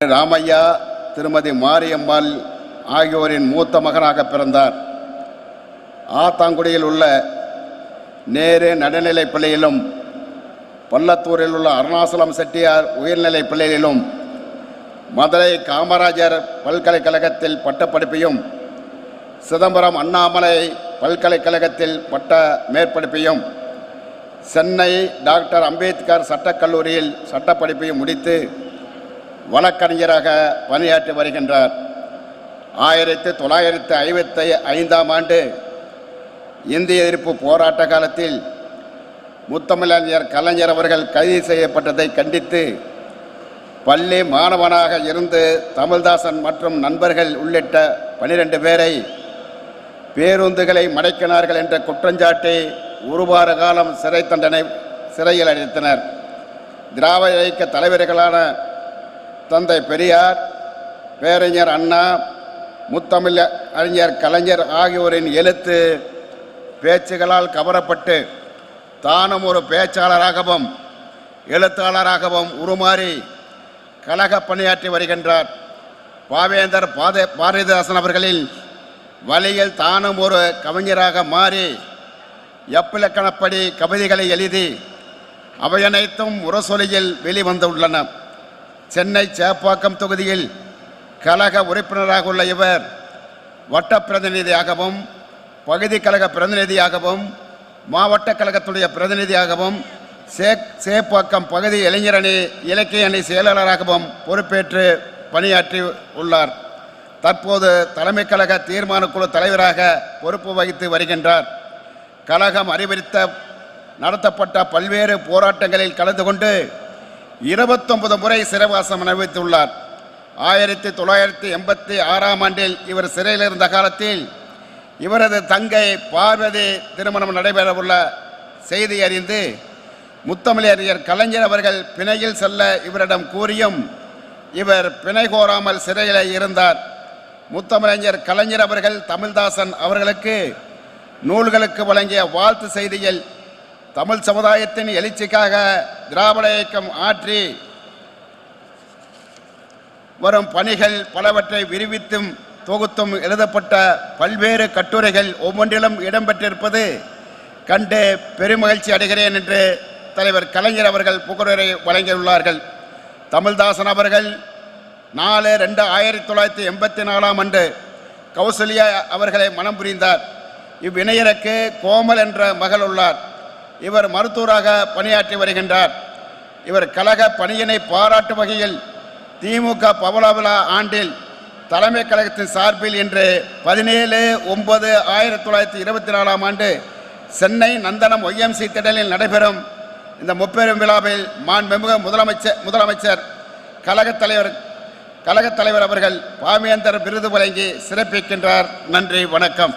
ராமையா திருமதி மாரியம்மாள் ஆகியோரின் மூத்த மகனாக பிறந்தார். ஆத்தாங்குடியில் உள்ள நேரு நடுநிலைப் பள்ளியிலும் பள்ளத்தூரில் உள்ள அருணாசலம் செட்டியார் உயர்நிலைப் பள்ளியிலும் மதுரை காமராஜர் பல்கலைக்கழகத்தில் பட்டப்படிப்பையும் சிதம்பரம் அண்ணாமலை பல்கலைக்கழகத்தில் பட்ட மேற்படிப்பையும் சென்னை டாக்டர் அம்பேத்கர் சட்டக்கல்லூரியில் சட்டப்படிப்பையும் முடித்து வழக்கறிஞராக பணியாற்றி வருகின்றார். ஆயிரத்தி தொள்ளாயிரத்தி ஐம்பத்தி ஐந்தாம் ஆண்டு இந்திய எதிர்ப்பு போராட்ட காலத்தில் முத்தமிழறிஞர் கலைஞர் அவர்கள் கைது செய்யப்பட்டதை கண்டித்து பள்ளி மாணவனாக இருந்து தமிழ்தாசன் மற்றும் நண்பர்கள் உள்ளிட்ட பனிரெண்டு பேரை பேருந்துகளை மடைக்கினார்கள் என்ற குற்றஞ்சாட்டி ஒரு வார காலம் சிறை தண்டனை சிறையில் அடைத்தனர். திராவிட இயக்க தலைவர்களான தந்தை பெரியார் பேரறிஞர் அண்ணா முத்தமிழ் அறிஞர் கலைஞர் ஆகியோரின் எழுத்து பேச்சுகளால் கவரப்பட்டு தானும் ஒரு பேச்சாளராகவும் எழுத்தாளராகவும் உருமாறி கழக பணியாற்றி வருகின்றார். பாவேந்தர் பாத பாரதிதாசன் அவர்களின் வழியில் தானும் ஒரு கவிஞராக மாறி எப்பிலக்கணப்படி கவிதைகளை எழுதி அவையனைத்தும் முரசொலியில் வெளிவந்துள்ளன. சென்னை சேப்பாக்கம் தொகுதியில் கழக உறுப்பினராக உள்ள இவர் வட்ட பிரதிநிதியாகவும் பகுதி கழக பிரதிநிதியாகவும் மாவட்ட கழகத்துடைய பிரதிநிதியாகவும் சே சேப்பாக்கம் பகுதி இளைஞரணி இலக்கிய அணி செயலாளராகவும் பொறுப்பேற்று பணியாற்றி உள்ளார். தற்போது தலைமை கழக தீர்மான குழு தலைவராக பொறுப்பு வகித்து வருகின்றார். கழகம் அறிவித்த நடத்தப்பட்ட பல்வேறு போராட்டங்களில் கலந்து கொண்டு இருபத்தொன்பது முறை சிறைவாசம் அனுபவித்துள்ளார். ஆயிரத்தி தொள்ளாயிரத்தி எண்பத்தி ஆறாம் ஆண்டில் இவர் சிறையில் இருந்த காலத்தில் இவரது தங்கை பார்வதி திருமணம் நடைபெறவுள்ள செய்தி அறிந்து முத்தமிழறிஞர் கலைஞர் அவர்கள் பிணையில் செல்ல இவரிடம் கூறியும் இவர் பிணை கோராமல் சிறையில் இருந்தார். முத்தமிழறிஞர் கலைஞர் அவர்கள் தமிழ்தாசன் அவர்களுக்கு நூல்களுக்கு வழங்கிய வாழ்த்து செய்தியில் தமிழ் சமுதாயத்தின் எழுச்சிக்காக திராவிட இயக்கம் ஆற்றி வரும் பணிகள் பலவற்றை விரிவித்தும் தொகுத்தும் எழுதப்பட்ட பல்வேறு கட்டுரைகள் ஒவ்வொன்றிலும் இடம்பெற்றிருப்பது கண்டு பெருமகிழ்ச்சி அடைகிறேன் என்று தலைவர் கலைஞர் அவர்கள் புகழுரை வழங்கியுள்ளார்கள். தமிழ்தாசன் அவர்கள் நாலு ரெண்டு ஆயிரத்தி தொள்ளாயிரத்தி எண்பத்தி நாலாம் ஆண்டு கௌசல்யா அவர்களை மனம் புரிந்தார். இவ்விணையருக்கு கோமல் என்ற மகள் உள்ளார். இவர் மருத்துவராக பணியாற்றி வருகின்றார். இவர் கழக பணியினை பாராட்டும் வகையில் திமுக பவலாவிழா ஆண்டில் தலைமை கழகத்தின் சார்பில் இன்று பதினேழு ஒன்பது ஆயிரத்தி தொள்ளாயிரத்தி இருபத்தி நாலாம் ஆண்டு சென்னை நந்தனம் ஒய்எம்சி திடலில் நடைபெறும் இந்த முப்பெரும் விழாவில் மாண்புமிகு முதலமைச்சர் முதலமைச்சர் கழகத் தலைவர் கழகத் தலைவர் அவர்கள் பாமேந்தர் விருது வழங்கி சிறப்பிக்கின்றார். நன்றி வணக்கம்.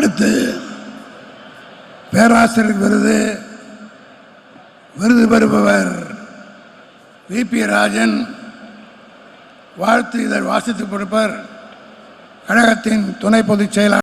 அடுத்து பேராசிரியர் விருது விருது பெறுபவர் வி. பி. ராஜன். வாழ்த்து இதழ் வாசித்து கொடுப்பர் கழகத்தின் துணை பொதுச் செயலாளர்